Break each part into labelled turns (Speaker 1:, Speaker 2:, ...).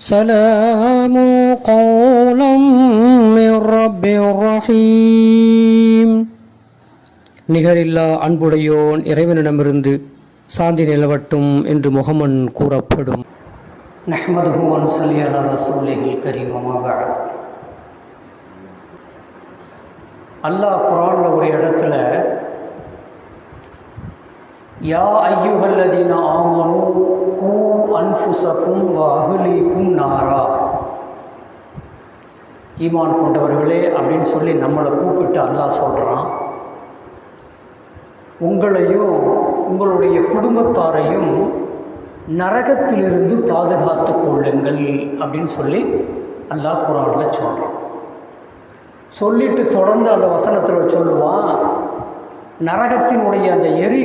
Speaker 1: سلام قولا من رب رحيم நிகரில்லா அன்புடையோன் இறைவனிடமிருந்து சாந்தி நிலவட்டும் என்று முகமன் கூறப்படும் நஹ்மதுஹு வன்சலி அலா ரசூலிஹில் கரீம் அம்மா அல்லாஹ் குரானில் ஒரு இடத்துல யா ஐயுஹல்லதீன ஆமனு கூ அன்ஃபுசக்கும் வ நாரா ஈமான் கொண்டவர்களே அப்படின்னு சொல்லி நம்மளை கூப்பிட்டு அல்லாஹ் சொல்கிறான் உங்களையும் உங்களுடைய குடும்பத்தாரையும் நரகத்திலிருந்து பாதுகாத்து கொள்ளுங்கள் அப்படின்னு சொல்லி அல்லாஹ் குரானில் சொல்கிறான் சொல்லிட்டு தொடர்ந்து அந்த வசனத்தில் சொல்லுவான் நரகத்தினுடைய அந்த எரி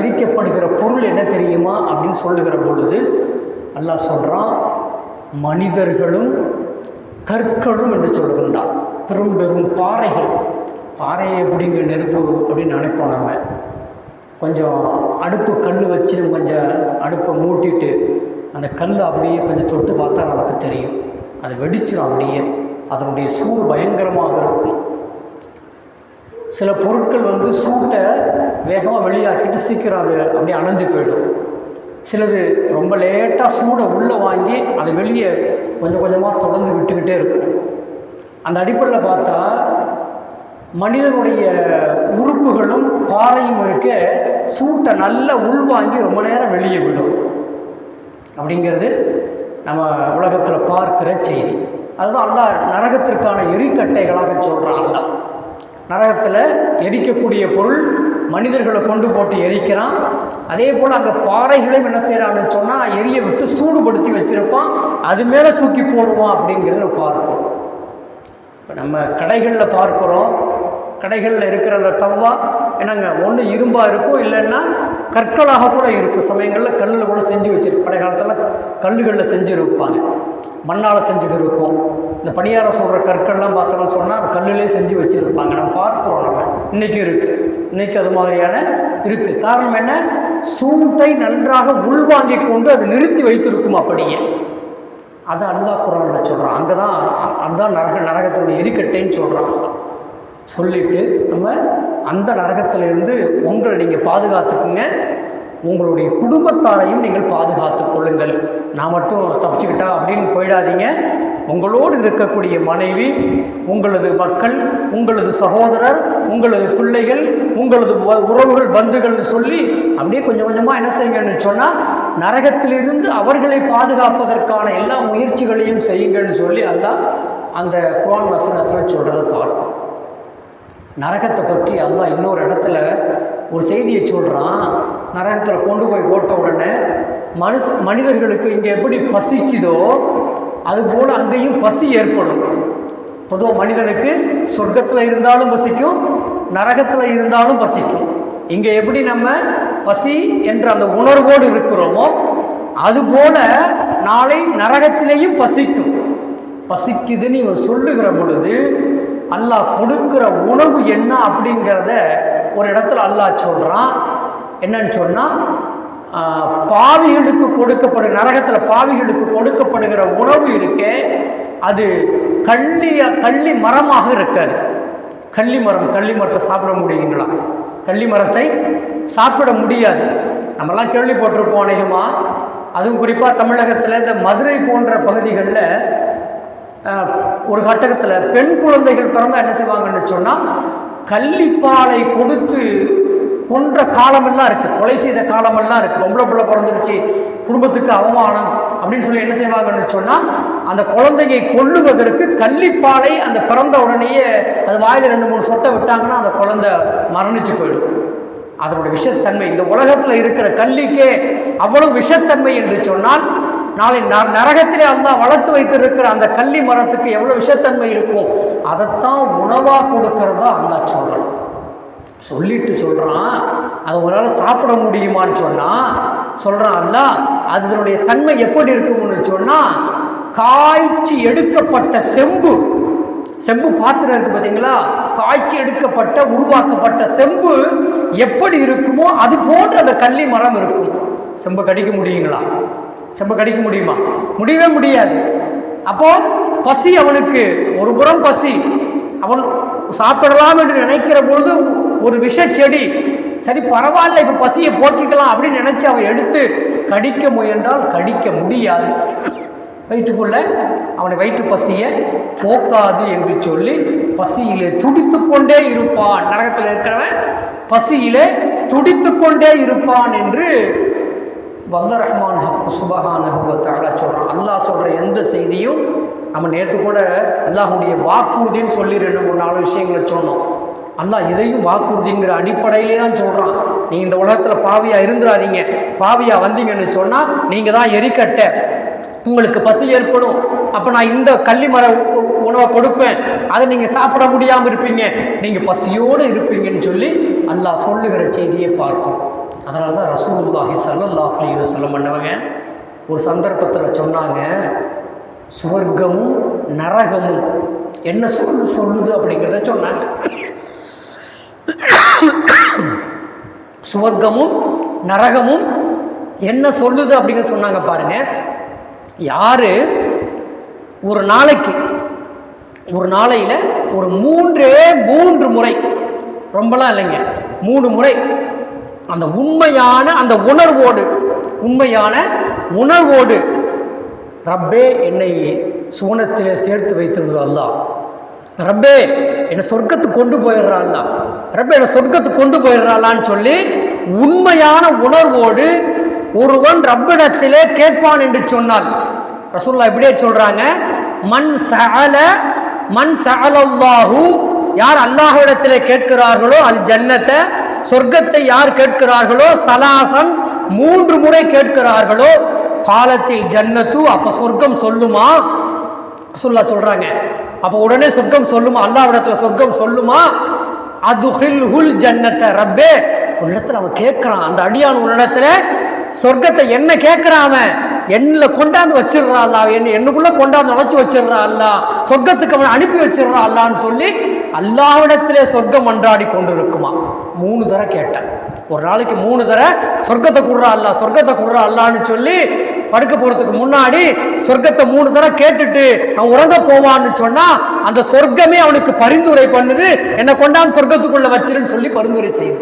Speaker 1: எரிக்கப்படுகிற பொருள் என்ன தெரியுமா அப்படின்னு சொல்லுகிற பொழுது அல்லாஹ் சொல்கிறான் மனிதர்களும் கற்களும் என்று சொல்லுகின்றான். பெரும் பெரும் பாறைகள். பாறையை எப்படிங்க நெருப்பு அப்படின்னு நினைப்போம் நம்ம கொஞ்சம் அடுப்பு கல் வச்சு நம்ம கொஞ்சம் அடுப்பை மூட்டிட்டு அந்த கல் அப்படியே கொஞ்சம் தொட்டு பார்த்தா நமக்கு தெரியும். அது வெடிச்சிடும் அப்படியே. அதனுடைய சூடு பயங்கரமாக இருக்கும். சில பொருட்கள் வந்து சூட்டை வேகமாக வெளியாக்கிட்டு சீக்கிரம் அது அப்படியே அணைஞ்சு போயிடும். சிலது ரொம்ப லேட்டாக சூடை உள்ளே வாங்கி அதை வெளியே கொஞ்சம் கொஞ்சமாக தொடர்ந்து விட்டுக்கிட்டே இருக்கும். அந்த அடிப்படையில் பார்த்தா மனிதனுடைய உறுப்புகளும் பாறையும் இருக்க சூட்டை நல்லா உள்வாங்கி ரொம்ப நேரம் வெளியே விடும். அப்படிங்கிறது நம்ம உலகத்தில் பார்க்கிற செய்தி. அதுதான் அல்லா நரகத்திற்கான எரிக்கட்டைகளாக சொல்கிறான் அல்லா நரகத்தில் எரிக்கக்கூடிய பொருள் மனிதர்களை கொண்டு போட்டு எரிக்கிறான். அதே போல் அங்கே பாறைகளையும் என்ன செய்கிறான்னு சொன்னால் எரிய விட்டு சூடுபடுத்தி வச்சுருப்பான். அது மேலே தூக்கி போடுவான் அப்படிங்கிறத பார்க்கும் இப்போ நம்ம கடைகளில் பார்க்குறோம். கடைகளில் இருக்கிற அந்த தவ்வா என்னங்க ஒன்று இரும்பாக இருக்கும் இல்லைன்னா கற்களாக கூட இருக்கும். சமயங்களில் கல்லில் கூட செஞ்சு வச்சிருக்கும் பழைய காலத்தில் கல்லுகளில் செஞ்சு இருப்பாங்க. மண்ணால் செஞ்சது இருக்கும். இந்த பணியாரம் சொல்கிற கற்கள்லாம் பார்த்தோம்னு சொன்னால் அந்த கல்லுலேயே செஞ்சு வச்சுருப்பாங்க. நம்ம பார்க்குறோம் நம்ம. இன்றைக்கும் இருக்குது இன்றைக்கி அது மாதிரியான இருக்குது காரணம் என்ன? சூட்டை நன்றாக உள்வாங்கி கொண்டு அது நிறுத்தி வைத்திருக்கும் அப்படியே. அதை அல்லா குரானில் சொல்கிறான் அங்கே தான் அதுதான் நரக நரகத்தினுடைய எரிக்கட்டைன்னு சொல்கிறான் சொல்லிவிட்டு சொல்லிட்டு நம்ம அந்த நரகத்திலிருந்து உங்களை நீங்கள் பாதுகாத்துக்குங்க. உங்களுடைய குடும்பத்தாரையும் நீங்கள் பாதுகாத்து கொள்ளுங்கள். நான் மட்டும் தப்பிச்சுக்கிட்டா அப்படின்னு போயிடாதீங்க. உங்களோடு இருக்கக்கூடிய மனைவி உங்களது மக்கள் உங்களது சகோதரர் உங்களது பிள்ளைகள் உங்களது உறவுகள் பந்துகள்னு சொல்லி அப்படியே கொஞ்சம் கொஞ்சமாக என்ன செய்யுங்கன்னு சொன்னால் நரகத்திலிருந்து அவர்களை பாதுகாப்பதற்கான எல்லா முயற்சிகளையும் செய்யுங்கன்னு சொல்லி அல்லாஹ் அந்த குரான் வசனத்தில் சொல்கிறத பார்க்கும். நரகத்தை பற்றி அல்லாஹ் இன்னொரு இடத்துல ஒரு செய்தியை சொல்கிறான் நரகத்தில் கொண்டு போய் போட்ட உடனே மனுஷ மனிதர்களுக்கு இங்கே எப்படி பசிக்குதோ அதுபோல் அங்கேயும் பசி ஏற்படும். பொதுவாக மனிதனுக்கு சொர்க்கத்தில் இருந்தாலும் பசிக்கும் நரகத்தில் இருந்தாலும் பசிக்கும். இங்கே எப்படி நம்ம பசி என்ற அந்த உணர்வோடு இருக்கிறோமோ அதுபோல் நாளை நரகத்திலேயும் பசிக்கும். பசிக்குதுன்னு இவன் சொல்லுகிற பொழுது அல்லாஹ் கொடுக்குற உணவு என்ன அப்படிங்கிறத ஒரு இடத்துல அல்லாஹ் சொல்கிறான் என்னன்னு சொன்னால் பாவிகளுக்கு கொடுக்கப்படும் நரகத்தில் பாவிகளுக்கு கொடுக்கப்படுகிற உணவு இருக்கே அது கள்ளிய கள்ளி மரமாக இருக்காது. கள்ளி மரம் கள்ளி மரத்தை சாப்பிட முடியுங்களா? கள்ளி மரத்தை சாப்பிட முடியாது. நம்மலாம் கேள்விப்பட்டிருப்போம் அநேகமாக அதுவும் குறிப்பாக தமிழகத்தில் இந்த மதுரை போன்ற பகுதிகளில் ஒரு கட்டகத்தில் பெண் குழந்தைகள் பிறந்தால் என்ன செய்வாங்கன்னு சொன்னால் கள்ளிப்பாலை கொடுத்து கொன்ற காலமெல்லாம் இருக்குது கொலை செய்த காலமெல்லாம் இருக்குது பொம்பளை பிள்ளை பிறந்துருச்சு குடும்பத்துக்கு அவமானம் அப்படின்னு சொல்லி என்ன செய்வாங்கன்னு சொன்னால் அந்த குழந்தையை கொல்லுவதற்கு கள்ளிப்பாலை அந்த பிறந்த உடனேயே அது வாயில் ரெண்டு மூணு சொட்டை விட்டாங்கன்னா அந்த குழந்தை மரணிச்சு போயிடும். அதனுடைய விஷத்தன்மை இந்த உலகத்தில் இருக்கிற கல்லிக்கே அவ்வளவு விஷத்தன்மை என்று சொன்னால் நாளை நரகத்திலே அல்லா வளர்த்து வைத்திருக்கிற அந்த கள்ளி மரத்துக்கு எவ்வளோ விஷத்தன்மை இருக்கும்? அதைத்தான் உணவாக கொடுக்கறதா அல்லா சொல்கிறான் சொல்லிட்டு சொல்கிறான் அதை உங்களால் சாப்பிட முடியுமான்னு சொன்னால் சொல்கிறான் அல்ல அதனுடைய தன்மை எப்படி இருக்கும்னு சொன்னால் காய்ச்சி எடுக்கப்பட்ட செம்பு செம்பு பாத்திரம் இருக்கு பார்த்தீங்களா காய்ச்சி எடுக்கப்பட்ட உருவாக்கப்பட்ட செம்பு எப்படி இருக்குமோ அது போன்ற அந்த கள்ளி மரம் இருக்கும். செம்பு கடிக்க முடியுங்களா? செம்ப கடிக்க முடியுமா? முடியவே முடியாது. அப்போ பசி அவனுக்கு ஒரு புறம் பசி. அவன் சாப்பிடலாம் என்று நினைக்கிற பொழுது ஒரு விஷ செடி. சரி பரவாயில்ல இப்போ பசியை போக்கிக்கலாம் அப்படின்னு நினச்சி அவன் எடுத்து கடிக்க முயன்றால் கடிக்க முடியாது. வயிற்றுக்குள்ள அவனை வயிற்று பசியை போக்காது என்று சொல்லி பசியிலே துடித்து கொண்டே இருப்பான். நரகத்தில் இருக்கிறவன் பசியிலே துடித்து கொண்டே இருப்பான் என்று வல்ல ரஹ்மான் ஹக்கு சுபஹானஹுவத்தால சொல்கிறான் அல்லாஹ் சொல்கிற எந்த செய்தியும் நம்ம நேற்று கூட அல்லாஹுடைய வாக்குறுதின்னு சொல்லி ரெண்டு மூணு நாலு விஷயங்களை சொன்னோம். அல்லாஹ் இதையும் வாக்குறுதிங்கிற அடிப்படையிலே தான் சொல்கிறான் நீங்கள் இந்த உலகத்தில் பாவியாக இருந்துடாதீங்க பாவியாக வந்தீங்கன்னு சொன்னால் நீங்கள் தான் எரிக்கட்டை. உங்களுக்கு பசி ஏற்படும். அப்போ நான் இந்த கள்ளிமர உணவை கொடுப்பேன். அதை நீங்கள் சாப்பிட முடியாமல் இருப்பீங்க. நீங்கள் பசியோடு இருப்பீங்கன்னு சொல்லி அல்லாஹ் சொல்லுகிற செய்தியை பார்க்கும். அதனால தான் ரசூல்லாஹி ஸல்லல்லாஹு அலைஹி வஸல்லம் பண்ணவங்க ஒரு சந்தர்ப்பத்தில் சொன்னாங்க சுவர்க்கமும் நரகமும் என்ன சொல்லு சொல்லுது அப்படிங்கிறத சொன்னாங்க. சுவர்க்கமும் நரகமும் என்ன சொல்லுது அப்படிங்கிறத சொன்னாங்க பாருங்க. யார்? ஒரு நாளைக்கு ஒரு நாளையில் ஒரு மூன்றே மூன்று முறை ரொம்பலாம் இல்லைங்க மூணு முறை அந்த உண்மையான அந்த உணர்வோடு உண்மையான உணர்வோடு ரப்பே என்னை சுவனத்திலே சேர்த்து வைத்திருந்தது அல்லா ரப்பே என்னை சொர்க்கத்துக்கு கொண்டு போயிடுறா ரப்பே என்னை சொர்க்கத்துக்கு கொண்டு போயிடுறாளான்னு சொல்லி உண்மையான உணர்வோடு ஒருவன் ரப்பிடத்திலே கேட்பான் என்று சொன்னான். ரசூல்லா இப்படியே சொல்றாங்க மண் சகல மண் சஅலல்லாஹு யார் அல்லாஹ்விடத்திலே கேட்கிறார்களோ அல் ஜன்னத்தை சொர்க்கத்தை யார் கேட்கிறார்களோ ஸ்தலாசன் மூன்று முறை கேட்கிறார்களோ காலத்தில் ஜன்னத்து அப்ப சொர்க்கம் சொல்லுமா? சொல்ல சொல்றாங்க. அப்ப உடனே சொர்க்கம் சொல்லுமா? அல்லாவிடத்தில் சொர்க்கம் சொல்லுமா? அதுஹில் ஹுல் ஜன்னத்தை ரப்பே உன்னிடத்துல அவன் கேட்கிறான். அந்த அடியான் உன்னிடத்துல சொர்க்கத்தை என்ன கேட்கிறான் அவன்? என்னல கொண்டாந்து வச்சிடுறா அல்லா. என்ன என்னக்குள்ள கொண்டாந்து நுழைச்சி வச்சிடுறா அல்லா. சொர்க்கத்துக்கு அவனை அனுப்பி வச்சிடுறா அல்லான்னு சொல்லி அல்லாவிடத்திலே சொர்க்கம் மன்றாடி கொண்டு இருக்குமா மூணு தடவை கேட்டேன். ஒரு நாளைக்கு மூணு தடவை சொர்க்கத்தை குடுறா அல்லா சொர்க்கத்தை குடுறா அல்லான்னு சொல்லி படுக்க போகிறதுக்கு முன்னாடி சொர்க்கத்தை மூணு தடவை கேட்டுட்டு அவன் உறங்க போவான்னு சொன்னால் அந்த சொர்க்கமே அவனுக்கு பரிந்துரை பண்ணுது. என்னை கொண்டாந்து சொர்க்கத்துக்குள்ளே வச்சிருன்னு சொல்லி பரிந்துரை செய்யுது.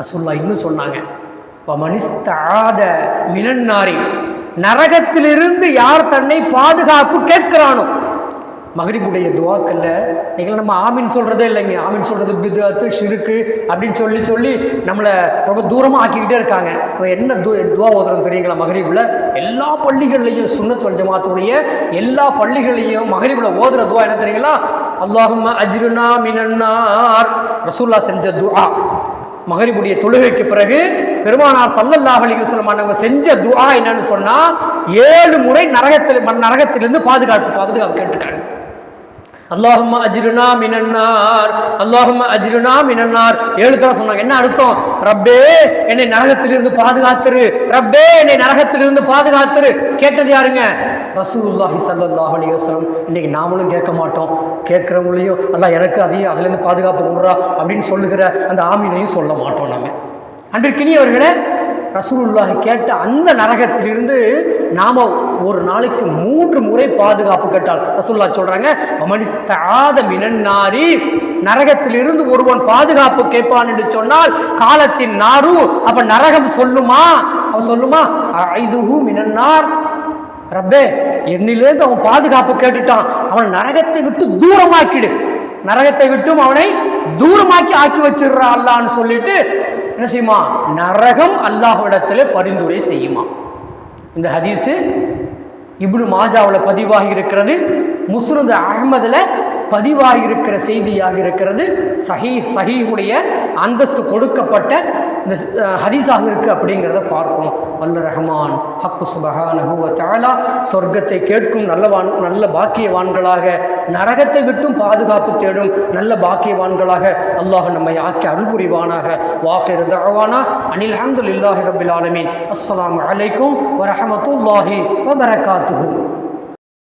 Speaker 1: ரசூல்லா இன்னும் சொன்னாங்க இப்போ மனிஸ்தாத மினன்னாரி நரகத்திலிருந்து யார் தன்னை பாதுகாப்பு கேட்கிறானோ? மகரிபுடைய துவாக்கல்ல நீங்கள் நம்ம ஆமீன் சொல்கிறதே இல்லைங்க. ஆமீன் சொல்கிறது பிதாத்து ஷிருக்கு அப்படின்னு சொல்லி சொல்லி நம்மளை ரொம்ப தூரமாக ஆக்கிக்கிட்டே இருக்காங்க. என்ன து துவா ஓதுறோம் தெரியுங்களா மகரிபில்? எல்லா பள்ளிகள்லையும் சுண்ணத்துவல் ஜமாத்துடைய எல்லா பள்ளிகள்லையும் மகரிபில் ஓதுற துவா என்ன தெரியுங்களா? அல்லாஹும் அஜ்ருனா மினன்னார். ரசூல்லா செஞ்ச துவா. மகரிபுடைய தொழுகைக்கு பிறகு பெருமானார் சல்லல்லாஹ் அலைஹி வஸல்லம் அவங்க செஞ்ச துவா என்னன்னு சொன்னா ஏழு முறை நரகத்தில் மண் நரகத்திலிருந்து பாதுகாப்பு பாதுகாப்பு கேட்டுட்டாங்க அல்லாஹும்ம அஜிருனா மினன்னார் அல்லாஹும்ம அஜிருனா மினன்னார். ஏழு தடவை சொன்னாங்க. என்ன அர்த்தம்? ரப்பே என்னை நரகத்திலிருந்து பாதுகாத்துரு. ரப்பே என்னை நரகத்திலிருந்து பாதுகாத்துரு. கேட்டது யாருங்க? ரசூலுல்லாஹி சல்லாஹ் அலைஹி இன்னைக்கு நாமளும் கேட்க மாட்டோம். கேட்குறவங்களையும் அல்லாஹ் எனக்கு அதையும் அதுலேருந்து பாதுகாப்பு கொடுறா அப்படின்னு சொல்லுகிற அந்த ஆமீனையும் சொல்ல மாட்டோம் நம்ம அன்றைக்கினியவர்களே ரசூலுல்லாஹி கேட்ட அந்த நரகத்திலிருந்து நாம ஒரு நாளைக்கு மூன்று முறை பாதுகாப்பு கேட்டால் ரசூல்லா சொல்கிறாங்க மனிஸ்தாத மினன்னாரி நரகத்திலிருந்து ஒருவன் பாதுகாப்பு கேட்பான் என்று சொன்னால் காலத்தின் நாரு அப்போ நரகம் சொல்லுமா? அவன் சொல்லுமா ஐதுகு மினன்னார் ரப்பே என்னிலேருந்து அவன் பாதுகாப்பு கேட்டுட்டான் அவன் நரகத்தை விட்டு தூரமாக்கிடு நரகத்தை விட்டும் அவனை தூரமாக்கி ஆக்கி வச்சிடுறா அல்லான்னு சொல்லிட்டு என்ன செய்யுமா? நரகம் அல்லாஹ்விடத்தில் பரிந்துரை செய்யுமா? இந்த ஹதீஸு இப்னு மாஜாவில் பதிவாகி இருக்கிறது. முஸ்னது அகமதில் பதிவாகி இருக்கிற செய்தியாக இருக்கிறது. சஹீ சஹீஹுடைய அந்தஸ்து கொடுக்கப்பட்ட இந்த ஹதீஸாக இருக்கு அப்படிங்கிறத பார்க்கணும். வல்ல ரஹ்மான் ஹக்கு சுபஹானஹு வ சொர்க்கத்தை கேட்கும் நல்லவான் நல்ல பாக்கியவான்களாக நரகத்தை விட்டும் பாதுகாப்பு தேடும் நல்ல பாக்கியவான்களாக அல்லாஹ் நம்மை ஆக்கி அன்புரிவானாக. புரிவானாக தகவானா தஅவானா அனில் ஹம்துலில்லாஹி ரபில் ஆலமீன். அஸ்லாம் அலைக்கும் வரஹமத்துல்லாஹி வபரகாத்துஹு.